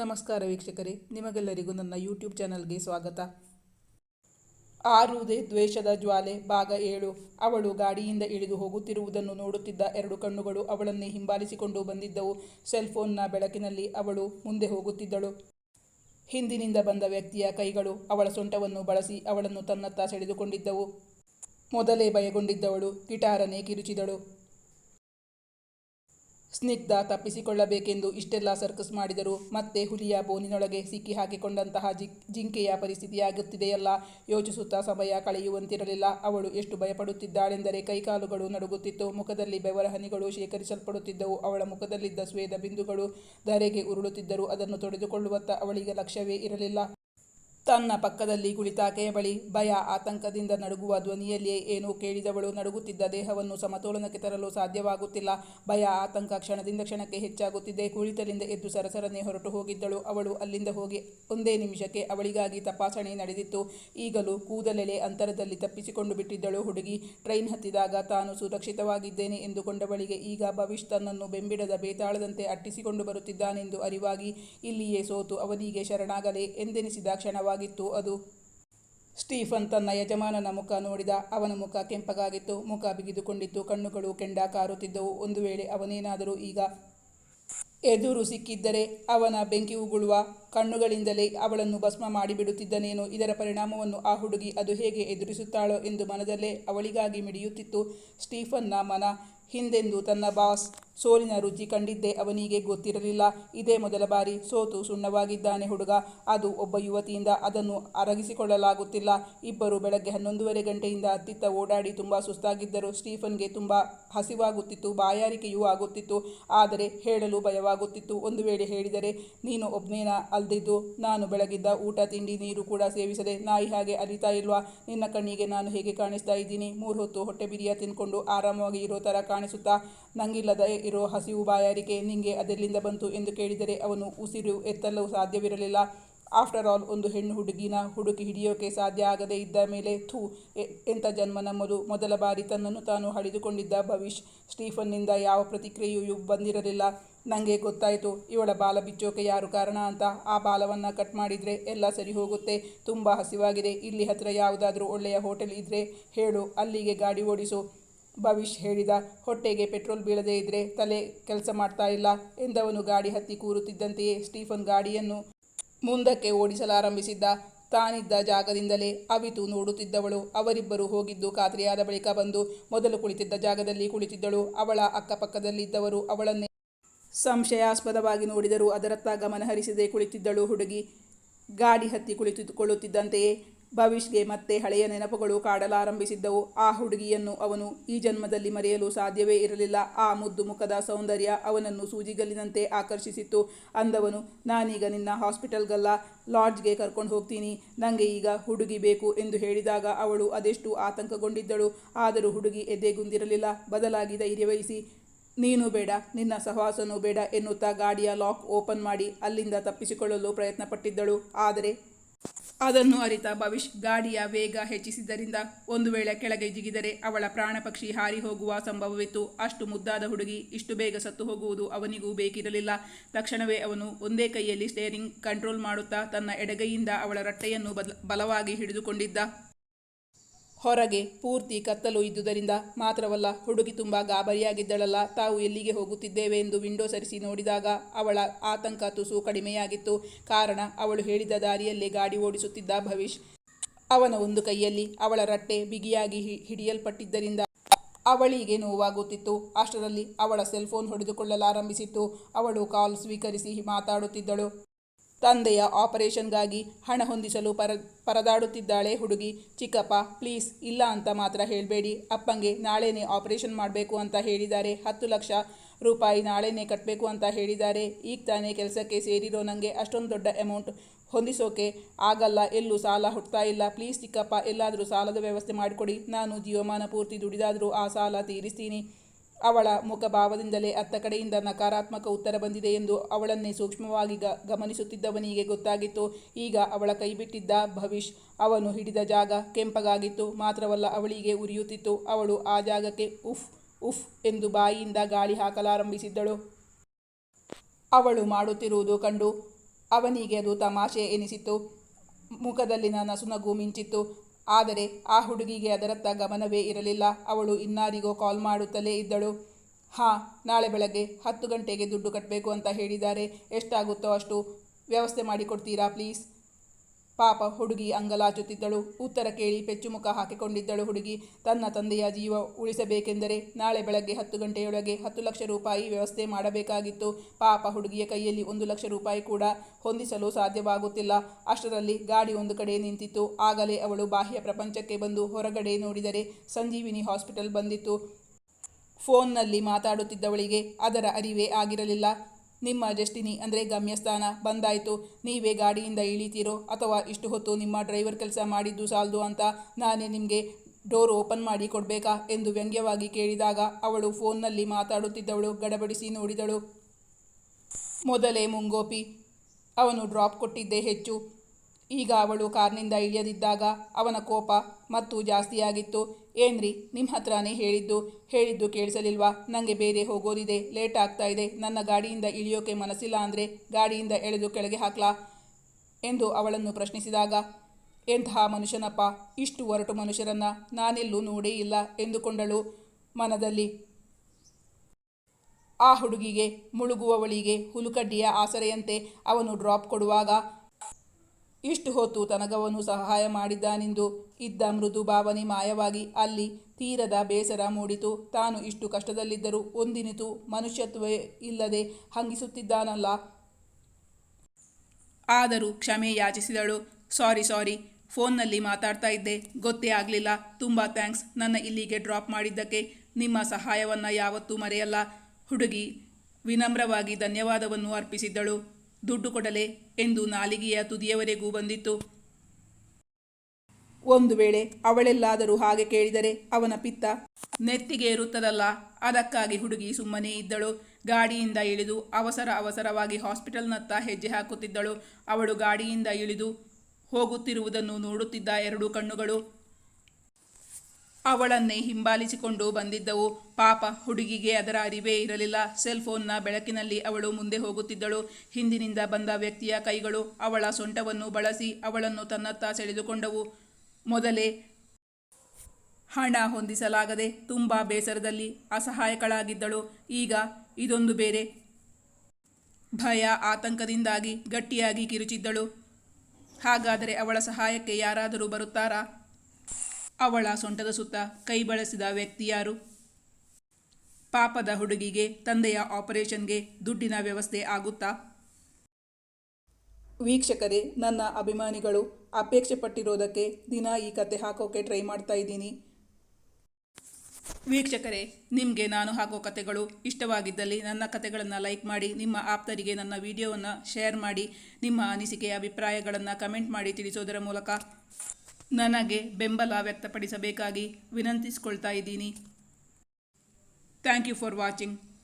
ನಮಸ್ಕಾರ ವೀಕ್ಷಕರೇ, ನಿಮಗೆಲ್ಲರಿಗೂ ನನ್ನ ಯೂಟ್ಯೂಬ್ ಚಾನಲ್ಗೆ ಸ್ವಾಗತ. ಆರುವುದೇ ದ್ವೇಷದ ಜ್ವಾಲೆ, ಭಾಗ ಏಳು. ಅವಳು ಗಾಡಿಯಿಂದ ಇಳಿದು ಹೋಗುತ್ತಿರುವುದನ್ನು ನೋಡುತ್ತಿದ್ದ ಎರಡು ಕಣ್ಣುಗಳು ಅವಳನ್ನೇ ಹಿಂಬಾಲಿಸಿಕೊಂಡು ಬಂದಿದ್ದವು. ಸೆಲ್ಫೋನ್ನ ಬೆಳಕಿನಲ್ಲಿ ಅವಳು ಮುಂದೆ ಹೋಗುತ್ತಿದ್ದಳು. ಹಿಂದಿನಿಂದ ಬಂದ ವ್ಯಕ್ತಿಯ ಕೈಗಳು ಅವಳ ಸೊಂಟವನ್ನು ಬಳಸಿ ಅವಳನ್ನು ತನ್ನತ್ತ ಸೆಳೆದುಕೊಂಡಿದ್ದವು. ಮೊದಲೇ ಭಯಗೊಂಡಿದ್ದವಳು, ಗಿಟಾರನೇ ಕಿರುಚಿದಳು. ಸ್ನಿಗ್ಧ ತಪ್ಪಿಸಿಕೊಳ್ಳಬೇಕೆಂದು ಇಷ್ಟೆಲ್ಲ ಸರ್ಕಸ್ ಮಾಡಿದರು ಮತ್ತೆ ಹುಲಿಯ ಬೋನಿನೊಳಗೆ ಸಿಕ್ಕಿ ಹಾಕಿಕೊಂಡಂತಹ ಜಿ, ಜಿಂಕೆಯ ಪರಿಸ್ಥಿತಿಯಾಗುತ್ತಿದೆಯಲ್ಲ? ಯೋಚಿಸುತ್ತಾ ಸಮಯ ಕಳೆಯುವಂತಿರಲಿಲ್ಲ. ಅವಳು ಎಷ್ಟು ಭಯಪಡುತ್ತಿದ್ದಾಳೆಂದರೆ ಕೈಕಾಲುಗಳು ನಡುಗುತ್ತಿತ್ತು. ಮುಖದಲ್ಲಿ ಬೆವರ ಹನಿಗಳು ಶೇಖರಿಸಲ್ಪಡುತ್ತಿದ್ದವು. ಅವಳ ಮುಖದಲ್ಲಿದ್ದ ಸ್ವೇದ ಬಿಂದುಗಳು ಧರೆಗೆ ಉರುಳುತ್ತಿದ್ದರು. ಅದನ್ನು ತೊಡೆದುಕೊಳ್ಳುವತ್ತ ಅವಳಿಗೆ ಲಕ್ಷ್ಯವೇ ಇರಲಿಲ್ಲ. ತನ್ನ ಪಕ್ಕದಲ್ಲಿ ಕುಳಿತಾಕೆಯ ಬಳಿ ಭಯ ಆತಂಕದಿಂದ ನಡುಗುವ ಧ್ವನಿಯಲ್ಲಿಯೇ ಏನೋ ಕೇಳಿದವಳು ನಡುಗುತ್ತಿದ್ದ ದೇಹವನ್ನು ಸಮತೋಲನಕ್ಕೆ ತರಲು ಸಾಧ್ಯವಾಗುತ್ತಿಲ್ಲ. ಭಯ ಆತಂಕ ಕ್ಷಣದಿಂದ ಕ್ಷಣಕ್ಕೆ ಹೆಚ್ಚಾಗುತ್ತಿದೆ ಕುಳಿತಲಿಂದ ಎದ್ದು ಸರಸರನೆ ಹೊರಟು ಹೋಗಿದ್ದಳು. ಅವಳು ಅಲ್ಲಿಂದ ಹೋಗಿ ಒಂದೇ ನಿಮಿಷಕ್ಕೆ ಅವಳಿಗಾಗಿ ತಪಾಸಣೆ ನಡೆದಿತ್ತು. ಈಗಲೂ ಕೂದಲೆಲೆ ಅಂತರದಲ್ಲಿ ತಪ್ಪಿಸಿಕೊಂಡು ಬಿಟ್ಟಿದ್ದಳು. ಹುಡುಗಿ ಟ್ರೈನ್ ಹತ್ತಿದಾಗ ತಾನು ಸುರಕ್ಷಿತವಾಗಿದ್ದೇನೆ ಎಂದುಕೊಂಡವಳಿಗೆ ಈಗ ಭವಿಷ್ ತನ್ನನ್ನು ಬೆಂಬಿಡದ ಬೇತಾಳದಂತೆ ಅಟ್ಟಿಸಿಕೊಂಡು ಬರುತ್ತಿದ್ದಾನೆಂದು ಅರಿವಾಗಿ ಇಲ್ಲಿಯೇ ಸೋತು ಅವನಿಗೆ ಶರಣಾಗಲೇ ಎಂದೆನಿಸಿದ ಕ್ಷಣವಾಗಿತ್ತು ಅದು. ಸ್ಟೀಫನ್ ತನ್ನ ಯಜಮಾನನ ಮುಖ ನೋಡಿದ. ಅವನ ಮುಖ ಕೆಂಪಗಾಗಿತ್ತು. ಮುಖ ಬಿಗಿದುಕೊಂಡಿತ್ತು. ಕಣ್ಣುಗಳು ಕೆಂಡ ಕಾರುತ್ತಿದ್ದವು ಒಂದು ವೇಳೆ ಅವನೇನಾದರೂ ಈಗ ಎದುರು ಸಿಕ್ಕಿದ್ದರೆ ಅವನ ಬೆಂಕಿ ಉಗುಳುವ ಕಣ್ಣುಗಳಿಂದಲೇ ಅವಳನ್ನು ಭಸ್ಮ ಮಾಡಿಬಿಡುತ್ತಿದ್ದನೇನು ಇದರ ಪರಿಣಾಮವನ್ನು ಆ ಹುಡುಗಿ ಅದು ಹೇಗೆ ಎದುರಿಸುತ್ತಾಳೋ ಎಂದು ಮನದಲ್ಲೇ ಅವಳಿಗಾಗಿ ಮಿಡಿಯುತ್ತಿತ್ತು. ಸ್ಟೀಫನ್ನ ಮನ ಹಿಂದೆಂದು ತನ್ನ ಬಾಸ್ ಸೋಲಿನ ರುಚಿ ಕಂಡಿದ್ದೇ, ಅವನಿಗೆ ಗೊತ್ತಿರಲಿಲ್ಲ. ಇದೇ ಮೊದಲ ಬಾರಿ ಸೋತು ಸುಣ್ಣವಾಗಿದ್ದಾನೆ ಹುಡುಗ. ಅದು ಒಬ್ಬ ಯುವತಿಯಿಂದ ಅದನ್ನು ಅರಗಿಸಿಕೊಳ್ಳಲಾಗುತ್ತಿಲ್ಲ. ಇಬ್ಬರು ಬೆಳಗ್ಗೆ ಹನ್ನೊಂದೂವರೆ ಗಂಟೆಯಿಂದ ಅತ್ತಿತ್ತ ಓಡಾಡಿ ತುಂಬ ಸುಸ್ತಾಗಿದ್ದರು. ಸ್ಟೀಫನ್ಗೆ ತುಂಬ ಹಸಿವಾಗುತ್ತಿತ್ತು, ಬಾಯಾರಿಕೆಯೂ ಆಗುತ್ತಿತ್ತು. ಆದರೆ ಹೇಳಲು ಭಯವಾಗುತ್ತಿತ್ತು. ಒಂದು ವೇಳೆ ಹೇಳಿದರೆ, ನೀನು ಒಬ್ನೇನ? ಅಲ್ದಿದ್ದು, ನಾನು ಬೆಳಗಿದ್ದ ಊಟ, ತಿಂಡಿ, ನೀರು ಕೂಡ ಸೇವಿಸದೆ ನಾಯಿ ಹಾಗೆ ಅರಿತಾ ಇಲ್ವಾ? ನಿನ್ನ ಕಣ್ಣಿಗೆ ನಾನು ಹೇಗೆ ಕಾಣಿಸ್ತಾ ಇದ್ದೀನಿ? ಮೂರು ಹೊತ್ತು ಹೊಟ್ಟೆ ಬಿರಿಯ ತಿನ್ಕೊಂಡು ಆರಾಮವಾಗಿ ಇರೋ ಥರ ಕಾಣಿಸುತ್ತಾ? ನಂಗಿಲ್ಲದ ಇರೋ ಹಸಿವು ಬಾಯಾರಿಕೆ ನಿಂಗೆ ಅದೆಲ್ಲಿಂದ ಬಂತು ಎಂದು ಕೇಳಿದರೆ ಅವನು ಉಸಿರು ಎತ್ತಲು ಸಾಧ್ಯವಿರಲಿಲ್ಲ. ಆಫ್ಟರ್ ಆಲ್ ಒಂದು ಹೆಣ್ಣು ಹುಡುಗಿನ ಹುಡುಕಿ ಹಿಡಿಯೋಕೆ ಸಾಧ್ಯ ಆಗದೇ ಇದ್ದ ಮೇಲೆ ಥೂ ಎಂಥ ಜನ್ಮ ನಮ್ಮದು? ಮೊದಲ ಬಾರಿ ತನ್ನನ್ನು ತಾನು ಹಳಿದುಕೊಂಡಿದ್ದ ಭವಿಷ್ ಸ್ಟೀಫನ್ನಿಂದ ಯಾವ ಪ್ರತಿಕ್ರಿಯೆಯೂ ಬಂದಿರಲಿಲ್ಲ. ನನಗೆ ಗೊತ್ತಾಯಿತು, ಇವಳ ಬಾಲ ಬಿಚ್ಚೋಕೆ ಯಾರು ಕಾರಣ ಅಂತ. ಆ ಬಾಲವನ್ನು ಕಟ್ ಮಾಡಿದರೆ ಎಲ್ಲ ಸರಿ ಹೋಗುತ್ತೆ. ತುಂಬ ಹಸಿವಾಗಿದೆ. ಇಲ್ಲಿ ಹತ್ತಿರ ಯಾವುದಾದ್ರೂ ಒಳ್ಳೆಯ ಹೋಟೆಲ್ ಇದ್ದರೆ ಹೇಳು, ಅಲ್ಲಿಗೆ ಗಾಡಿ ಓಡಿಸು. ಭವಿಷ್ ಹೇಳಿದ, ಹೊಟ್ಟೆಗೆ ಪೆಟ್ರೋಲ್ ಬೀಳದೇ ಇದ್ರೆ ತಲೆ ಕೆಲಸ ಮಾಡ್ತಾ ಇಲ್ಲ ಎಂದವನು ಗಾಡಿ ಹತ್ತಿ ಕೂರುತ್ತಿದ್ದಂತೆಯೇ ಸ್ಟೀಫನ್ ಗಾಡಿಯನ್ನು ಮುಂದಕ್ಕೆ ಓಡಿಸಲಾರಂಭಿಸಿದ್ದ. ತಾನಿದ್ದ ಜಾಗದಿಂದಲೇ ಅವಿತು ನೋಡುತ್ತಿದ್ದವಳು. ಅವರಿಬ್ಬರು ಹೋಗಿದ್ದು ಖಾತ್ರಿಯಾದ ಬಳಿಕ ಬಂದು ಮೊದಲು ಕುಳಿತಿದ್ದ ಜಾಗದಲ್ಲಿ ಕುಳಿತಿದ್ದಳು. ಅವಳ ಅಕ್ಕಪಕ್ಕದಲ್ಲಿದ್ದವರು ಅವಳನ್ನೇ ಸಂಶಯಾಸ್ಪದವಾಗಿ ನೋಡಿದರು ಅದರತ್ತ ಗಮನಹರಿಸದೆ ಕುಳಿತಿದ್ದಳು. ಹುಡುಗಿ ಗಾಡಿ ಹತ್ತಿ ಕುಳಿತುಕೊಳ್ಳುತ್ತಿದ್ದಂತೆಯೇ ಭವಿಷ್ಗೆ ಮತ್ತೆ ಹಳೆಯ ನೆನಪುಗಳು ಕಾಡಲಾರಂಭಿಸಿದ್ದವು. ಆ ಹುಡುಗಿಯನ್ನು ಅವನು ಈ ಜನ್ಮದಲ್ಲಿ ಮರೆಯಲು ಸಾಧ್ಯವೇ ಇರಲಿಲ್ಲ. ಆ ಮುದ್ದು ಮುಖದ ಸೌಂದರ್ಯ ಅವನನ್ನು ಸೂಜಿಗಲ್ಲಿನಂತೆ ಆಕರ್ಷಿಸಿತ್ತು. ಅಂದವನು, ನಾನೀಗ ನಿನ್ನ ಹಾಸ್ಪಿಟಲ್ಗಲ್ಲ, ಲಾಡ್ಜ್ಗೆ ಕರ್ಕೊಂಡು ಹೋಗ್ತೀನಿ. ನನಗೆ ಈಗ ಹುಡುಗಿ ಬೇಕು ಎಂದು ಹೇಳಿದಾಗ ಅವಳು ಅದೆಷ್ಟು ಆತಂಕಗೊಂಡಿದ್ದಳು. ಆದರೂ ಹುಡುಗಿ ಎದೆಗುಂದಿರಲಿಲ್ಲ ಬದಲಾಗಿ ಧೈರ್ಯವಹಿಸಿ ನೀನು ಬೇಡ, ನಿನ್ನ ಸಹವಾಸನೂ ಬೇಡ ಎನ್ನುತ್ತಾ ಗಾಡಿಯ ಲಾಕ್ ಓಪನ್ ಮಾಡಿ ಅಲ್ಲಿಂದ ತಪ್ಪಿಸಿಕೊಳ್ಳಲು ಪ್ರಯತ್ನಪಟ್ಟಿದ್ದಳು. ಆದರೆ ಅದನ್ನು ಅರಿತ ಭವಿಷ್ ಗಾಡಿಯ ವೇಗ ಹೆಚ್ಚಿಸಿದ್ದರಿಂದ ಒಂದು ವೇಳೆ ಕೆಳಗೆ ಜಿಗಿದರೆ ಅವಳ ಪ್ರಾಣ ಪಕ್ಷಿ ಹಾರಿ ಹೋಗುವ ಸಂಭವವಿತ್ತು. ಅಷ್ಟು ಮುದ್ದಾದ ಹುಡುಗಿ, ಇಷ್ಟು ಬೇಗ ಸತ್ತು ಹೋಗುವುದು ಅವನಿಗೂ ಬೇಕಿರಲಿಲ್ಲ. ತಕ್ಷಣವೇ ಅವನು ಒಂದೇ ಕೈಯಲ್ಲಿ ಸ್ಟೇರಿಂಗ್ ಕಂಟ್ರೋಲ್ ಮಾಡುತ್ತಾ ತನ್ನ ಎಡಗೈಯಿಂದ ಅವಳ ರಟ್ಟೆಯನ್ನು ಬಲ ಬಲವಾಗಿ ಹಿಡಿದುಕೊಂಡಿದ್ದ. ಹೊರಗೆ ಪೂರ್ತಿ ಕತ್ತಲು ಇದ್ದುದರಿಂದ ಮಾತ್ರವಲ್ಲ ಹುಡುಗಿ ತುಂಬ ಗಾಬರಿಯಾಗಿದ್ದಳಲ್ಲ. ತಾವು ಎಲ್ಲಿಗೆ ಹೋಗುತ್ತಿದ್ದೇವೆ ಎಂದು ವಿಂಡೋ ಸರಿಸಿ ನೋಡಿದಾಗ ಅವಳ ಆತಂಕ ತುಸು ಕಡಿಮೆಯಾಗಿತ್ತು. ಕಾರಣ ಅವಳು ಹೇಳಿದ ದಾರಿಯಲ್ಲೇ ಗಾಡಿ ಓಡಿಸುತ್ತಿದ್ದ ಭವಿಷ್. ಅವನ ಒಂದು ಕೈಯಲ್ಲಿ ಅವಳ ರಟ್ಟೆ ಬಿಗಿಯಾಗಿ ಹಿಡಿಯಲ್ಪಟ್ಟಿದ್ದರಿಂದ ಅವಳಿಗೆ ನೋವಾಗುತ್ತಿತ್ತು. ಅಷ್ಟರಲ್ಲಿ ಅವಳ ಸೆಲ್ಫೋನ್ ಹೊಡೆದುಕೊಳ್ಳಲಾರಂಭಿಸಿತ್ತು. ಅವಳು ಕಾಲ್ ಸ್ವೀಕರಿಸಿ ಮಾತಾಡುತ್ತಿದ್ದಳು. ತಂದೆಯ ಆಪರೇಷನ್ಗಾಗಿ ಹಣ ಹೊಂದಿಸಲು ಪರ, ಪರದಾಡುತ್ತಿದ್ದಾಳೆ ಹುಡುಗಿ. ಚಿಕ್ಕಪ್ಪ, ಪ್ಲೀಸ್, ಇಲ್ಲ ಅಂತ ಮಾತ್ರ ಹೇಳಬೇಡಿ. ಅಪ್ಪಂಗೆ ನಾಳೆನೇ ಆಪರೇಷನ್ ಮಾಡಬೇಕು ಅಂತ ಹೇಳಿದ್ದಾರೆ. ಹತ್ತು ಲಕ್ಷ ರೂಪಾಯಿ ನಾಳೆನೇ ಕಟ್ಟಬೇಕು ಅಂತ ಹೇಳಿದ್ದಾರೆ. ಈಗ ತಾನೇ ಕೆಲಸಕ್ಕೆ ಸೇರಿರೋ ನನಗೆ ಅಷ್ಟೊಂದು ದೊಡ್ಡ ಅಮೌಂಟ್ ಹೊಂದಿಸೋಕೆ ಆಗಲ್ಲ. ಎಲ್ಲೂ ಸಾಲ ಹುಟ್ತಾ ಇಲ್ಲ. ಪ್ಲೀಸ್ ಚಿಕ್ಕಪ್ಪ, ಎಲ್ಲಾದರೂ ಸಾಲದ ವ್ಯವಸ್ಥೆ ಮಾಡಿಕೊಡಿ. ನಾನು ಜೀವಮಾನ ಪೂರ್ತಿ ದುಡಿದಾದರೂ ಆ ಸಾಲ ತೀರಿಸ್ತೀನಿ. ಅವಳ ಮುಖಭಾವದಿಂದಲೇ ಅತ್ತ ಕಡೆಯಿಂದ ನಕಾರಾತ್ಮಕ ಉತ್ತರ ಬಂದಿದೆ ಎಂದು ಅವಳನ್ನೇ ಸೂಕ್ಷ್ಮವಾಗಿ ಗಮನಿಸುತ್ತಿದ್ದವನಿಗೆ ಗೊತ್ತಾಗಿತ್ತು. ಈಗ ಅವಳ ಕೈಬಿಟ್ಟಿದ್ದ ಭವಿಷ್ ಅವನು ಹಿಡಿದ ಜಾಗ ಕೆಂಪಗಾಗಿತ್ತು. ಮಾತ್ರವಲ್ಲ ಅವಳಿಗೆ ಉರಿಯುತ್ತಿತ್ತು. ಅವಳು ಆ ಜಾಗಕ್ಕೆ ಉಫ್ ಉಫ್ ಎಂದು ಬಾಯಿಯಿಂದ ಗಾಳಿ ಹಾಕಲಾರಂಭಿಸಿದ್ದಳು. ಅವಳು ಮಾಡುತ್ತಿರುವುದು ಕಂಡು ಅವನಿಗೆ ಅದು ತಮಾಷೆ ಎನಿಸಿತು ಮುಖದಲ್ಲಿನ ನಸುನಗು ಮಿಂಚಿತ್ತು. ಆದರೆ ಆ ಹುಡುಗಿಗೆ ಅದರತ್ತ ಗಮನವೇ ಇರಲಿಲ್ಲ. ಅವಳು ಇನ್ನಾರಿಗೋ ಕಾಲ್ ಮಾಡುತ್ತಲೇ ಇದ್ದಳು. ಹಾಂ, ನಾಳೆ ಬೆಳಗ್ಗೆ ಹತ್ತು ಗಂಟೆಗೆ ದುಡ್ಡು ಕಟ್ಟಬೇಕು ಅಂತ ಹೇಳಿದ್ದಾರೆ. ಎಷ್ಟಾಗುತ್ತೋ ಅಷ್ಟು ವ್ಯವಸ್ಥೆ ಮಾಡಿಕೊಡ್ತೀರಾ ಪ್ಲೀಸ್? ಪಾಪ ಹುಡುಗಿ ಅಂಗಲಾಚುತ್ತಿದ್ದಳು. ಉತ್ತರ ಕೇಳಿ ಪೆಚ್ಚುಮುಖ ಹಾಕಿಕೊಂಡಿದ್ದಳು ಹುಡುಗಿ. ತನ್ನ ತಂದೆಯ ಜೀವ ಉಳಿಸಬೇಕೆಂದರೆ ನಾಳೆ ಬೆಳಗ್ಗೆ ಹತ್ತು ಗಂಟೆಯೊಳಗೆ ಹತ್ತು ಲಕ್ಷ ರೂಪಾಯಿ ವ್ಯವಸ್ಥೆ ಮಾಡಬೇಕಾಗಿತ್ತು. ಪಾಪ ಹುಡುಗಿಯ ಕೈಯಲ್ಲಿ ಒಂದು ಲಕ್ಷ ರೂಪಾಯಿ ಕೂಡ ಹೊಂದಿಸಲು ಸಾಧ್ಯವಾಗುತ್ತಿಲ್ಲ. ಅಷ್ಟರಲ್ಲಿ ಗಾಡಿ ಒಂದು ಕಡೆ ನಿಂತಿತ್ತು. ಆಗಲೇ ಅವಳು ಬಾಹ್ಯ ಪ್ರಪಂಚಕ್ಕೆ ಬಂದು ಹೊರಗಡೆ ನೋಡಿದರೆ ಸಂಜೀವಿನಿ ಹಾಸ್ಪಿಟಲ್ ಬಂದಿತ್ತು. ಫೋನ್ನಲ್ಲಿ ಮಾತಾಡುತ್ತಿದ್ದವಳಿಗೆ ಅದರ ಅರಿವೇ ಆಗಿರಲಿಲ್ಲ. ನಿಮ್ಮ ಜಸ್ಟಿನಿ ಅಂದರೆ ಗಮ್ಯಸ್ಥಾನ ಬಂದಾಯಿತು. ನೀವೇ ಗಾಡಿಯಿಂದ ಇಳಿತೀರೋ ಅಥವಾ ಇಷ್ಟು ಹೊತ್ತು ನಿಮ್ಮ ಡ್ರೈವರ್ ಕೆಲಸ ಮಾಡಿದ್ದು ಸಾಲದು ಅಂತ ನಾನೇ ನಿಮಗೆ ಡೋರ್ ಓಪನ್ ಮಾಡಿ ಕೊಡಬೇಕಾ ಎಂದು ವ್ಯಂಗ್ಯವಾಗಿ ಕೇಳಿದಾಗ ಅವಳು ಫೋನ್ನಲ್ಲಿ ಮಾತಾಡುತ್ತಿದ್ದವಳು, ಗಡಬಡಿಸಿ ನೋಡಿದಳು. ಮೊದಲೇ ಮುಂಗೋಪಿ. ಅವನು ಡ್ರಾಪ್ ಕೊಟ್ಟಿದ್ದೇ ಹೆಚ್ಚು. ಈಗ ಅವಳು ಕಾರ್ನಿಂದ ಇಳಿಯದಿದ್ದಾಗ ಅವನ ಕೋಪ ಮತ್ತು ಜಾಸ್ತಿಯಾಗಿತ್ತು. ಏನ್ರಿ ನಿಮ್ಮ ಹತ್ರನೇ ಹೇಳಿದ್ದು? ಹೇಳಿದ್ದು ಕೇಳಿಸಲಿಲ್ವಾ? ನನಗೆ ಬೇರೆ ಹೋಗೋದಿದೆ. ಲೇಟ್ ಆಗ್ತಾ ಇದೆ. ನನ್ನ ಗಾಡಿಯಿಂದ ಇಳಿಯೋಕೆ ಮನಸ್ಸಿಲ್ಲ ಅಂದರೆ ಗಾಡಿಯಿಂದ ಎಳೆದು ಕೆಳಗೆ ಹಾಕ್ಲಾ? ಎಂದು ಅವಳನ್ನು ಪ್ರಶ್ನಿಸಿದಾಗ, ಎಂತಹ ಮನುಷ್ಯನಪ್ಪ? ಇಷ್ಟು ಒರಟು ಮನುಷ್ಯರನ್ನ ನಾನೆಲ್ಲೂ ನೋಡೇ ಇಲ್ಲ ಎಂದುಕೊಂಡಳು ಮನದಲ್ಲಿ. ಆ ಹುಡುಗಿಗೆ, ಮುಳುಗುವವಳಿಗೆ ಹುಲುಕಡ್ಡಿಯ ಆಸರೆಯಂತೆ ಅವನು ಡ್ರಾಪ್ ಕೊಡುವಾಗ ಇಷ್ಟು ಹೊತ್ತು ತನಗವನು ಸಹಾಯ ಮಾಡಿದ್ದಾನೆಂದು ಇದ್ದ ಮೃದು ಭಾವನೆ ಮಾಯವಾಗಿ ಅಲ್ಲಿ ತೀರದ ಬೇಸರ ಮೂಡಿತು. ತಾನು ಇಷ್ಟು ಕಷ್ಟದಲ್ಲಿದ್ದರೂ ಒಂದಿನಿತು ಮನುಷ್ಯತ್ವವೇ ಇಲ್ಲದೆ ಹಂಗಿಸುತ್ತಿದ್ದಾನಲ್ಲ. ಆದರೂ ಕ್ಷಮೆ ಯಾಚಿಸಿದಳು. ಸಾರಿ ಸಾರಿ, ಫೋನ್ನಲ್ಲಿ ಮಾತಾಡ್ತಾ ಇದ್ದೆ. ಗೊತ್ತೇ ಆಗಲಿಲ್ಲ. ತುಂಬ ಥ್ಯಾಂಕ್ಸ್. ನನ್ನ ಇಲ್ಲಿಗೆ ಡ್ರಾಪ್ ಮಾಡಿದ್ದಕ್ಕೆ. ನಿಮ್ಮ ಸಹಾಯವನ್ನು ಯಾವತ್ತೂ ಮರೆಯಲ್ಲ. ಹುಡುಗಿ, ವಿನಮ್ರವಾಗಿ ಧನ್ಯವಾದವನ್ನು ಅರ್ಪಿಸಿದ್ದಳು. ದುಡ್ಡು ಕೊಡಲೆ ಎಂದು ನಾಲಿಗೆಯ ತುದಿಯವರೆಗೂ ಬಂದಿತ್ತು. ಒಂದು ವೇಳೆ ಅವಳೆಲ್ಲಾದರೂ ಹಾಗೆ ಕೇಳಿದರೆ ಅವನ ಪಿತ್ತ ನೆತ್ತಿಗೆ ಇರುತ್ತದಲ್ಲ ಅದಕ್ಕಾಗಿ ಹುಡುಗಿ ಸುಮ್ಮನೆ ಇದ್ದಳು. ಗಾಡಿಯಿಂದ ಇಳಿದು ಅವಸರ ಅವಸರವಾಗಿ ಹಾಸ್ಪಿಟಲ್ನತ್ತ ಹೆಜ್ಜೆ ಹಾಕುತ್ತಿದ್ದಳು. ಅವಳು ಗಾಡಿಯಿಂದ ಇಳಿದು ಹೋಗುತ್ತಿರುವುದನ್ನು ನೋಡುತ್ತಿದ್ದ ಎರಡು ಕಣ್ಣುಗಳು ಅವಳನ್ನೇ ಹಿಂಬಾಲಿಸಿಕೊಂಡು ಬಂದಿದ್ದವು. ಪಾಪ ಹುಡುಗಿಗೆ ಅದರ ಅರಿವೇ ಇರಲಿಲ್ಲ. ಸೆಲ್ ಫೋನ್ನ ಬೆಳಕಿನಲ್ಲಿ ಅವಳು ಮುಂದೆ ಹೋಗುತ್ತಿದ್ದಳು. ಹಿಂದಿನಿಂದ ಬಂದ ವ್ಯಕ್ತಿಯ ಕೈಗಳು ಅವಳ ಸೊಂಟವನ್ನು ಬಳಸಿ ಅವಳನ್ನು ತನ್ನತ್ತ ಸೆಳೆದುಕೊಂಡವು. ಮೊದಲೇ ಹಣ ಹೊಂದಿಸಲಾಗದೆ ತುಂಬ ಬೇಸರದಲ್ಲಿ ಅಸಹಾಯಕಳಾಗಿದ್ದಳು. ಈಗ ಇದೊಂದು ಬೇರೆ. ಭಯ, ಆತಂಕದಿಂದಾಗಿ ಗಟ್ಟಿಯಾಗಿ ಕಿರುಚಿದ್ದಳು. ಹಾಗಾದರೆ ಅವಳ ಸಹಾಯಕ್ಕೆ ಯಾರಾದರೂ ಬರುತ್ತಾರಾ? ಅವಳ ಸೊಂಟದ ಸುತ್ತ ಕೈ ಬಳಸಿದ ವ್ಯಕ್ತಿ ಯಾರು ಪಾಪದ ಹುಡುಗಿಗೆ ತಂದೆಯ ಆಪರೇಷನ್ಗೆ ದುಡ್ಡಿನ ವ್ಯವಸ್ಥೆ ಆಗುತ್ತಾ? ವೀಕ್ಷಕರೇ ನನ್ನ ಅಭಿಮಾನಿಗಳು ಅಪೇಕ್ಷೆ ಪಟ್ಟಿರೋದಕ್ಕೆ ದಿನ ಈ ಕತೆ ಹಾಕೋಕೆ ಟ್ರೈ ಮಾಡ್ತಾ ಇದ್ದೀನಿ. ವೀಕ್ಷಕರೇ ನಿಮಗೆ ನಾನು ಹಾಕೋ ಕತೆಗಳು ಇಷ್ಟವಾಗಿದ್ದಲ್ಲಿ ನನ್ನ ಕತೆಗಳನ್ನು ಲೈಕ್ ಮಾಡಿ ನಿಮ್ಮ ಆಪ್ತರಿಗೆ ನನ್ನ ವಿಡಿಯೋವನ್ನು ಶೇರ್ ಮಾಡಿ ನಿಮ್ಮ ಅನಿಸಿಕೆ ಅಭಿಪ್ರಾಯಗಳನ್ನು ಕಮೆಂಟ್ ಮಾಡಿ ತಿಳಿಸೋದರ ಮೂಲಕ. ನನಗೆ ಬೆಂಬಲ ವ್ಯಕ್ತಪಡಿಸಬೇಕಾಗಿ ವಿನಂತಿಸಿಕೊಳ್ತಾ ಇದ್ದೀನಿ. Thank you for watching